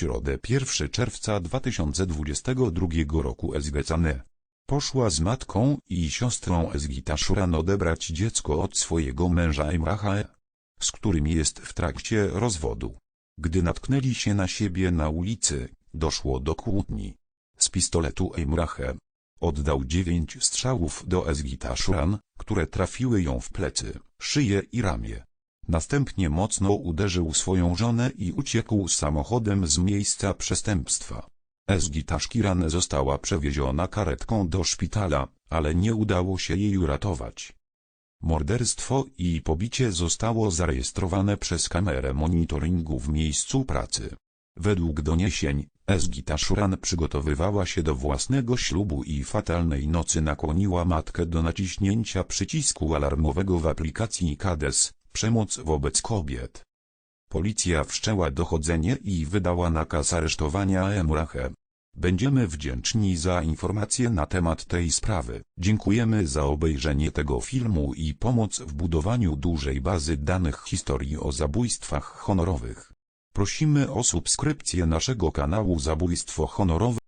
środę 1 czerwca 2022 roku Ezgecane. Poszła z matką i siostrą Ezgita Szuran odebrać dziecko od swojego męża Emracha, E, z którym jest w trakcie rozwodu. Gdy natknęli się na siebie na ulicy, doszło do kłótni. Z pistoletu Emrache oddał dziewięć strzałów do Ezgita Szuran, które trafiły ją w plecy, szyję i ramię. Następnie mocno uderzył swoją żonę i uciekł samochodem z miejsca przestępstwa. Ezgita Szkiran została przewieziona karetką do szpitala, ale nie udało się jej uratować. Morderstwo i pobicie zostało zarejestrowane przez kamerę monitoringu w miejscu pracy. Według doniesień, Ezgita Szuran przygotowywała się do własnego ślubu i fatalnej nocy nakłoniła matkę do naciśnięcia przycisku alarmowego w aplikacji KADES, przemoc wobec kobiet. Policja wszczęła dochodzenie i wydała nakaz aresztowania Emrache. Będziemy wdzięczni za informacje na temat tej sprawy. Dziękujemy za obejrzenie tego filmu i pomoc w budowaniu dużej bazy danych historii o zabójstwach honorowych. Prosimy o subskrypcję naszego kanału Zabójstwo Honorowe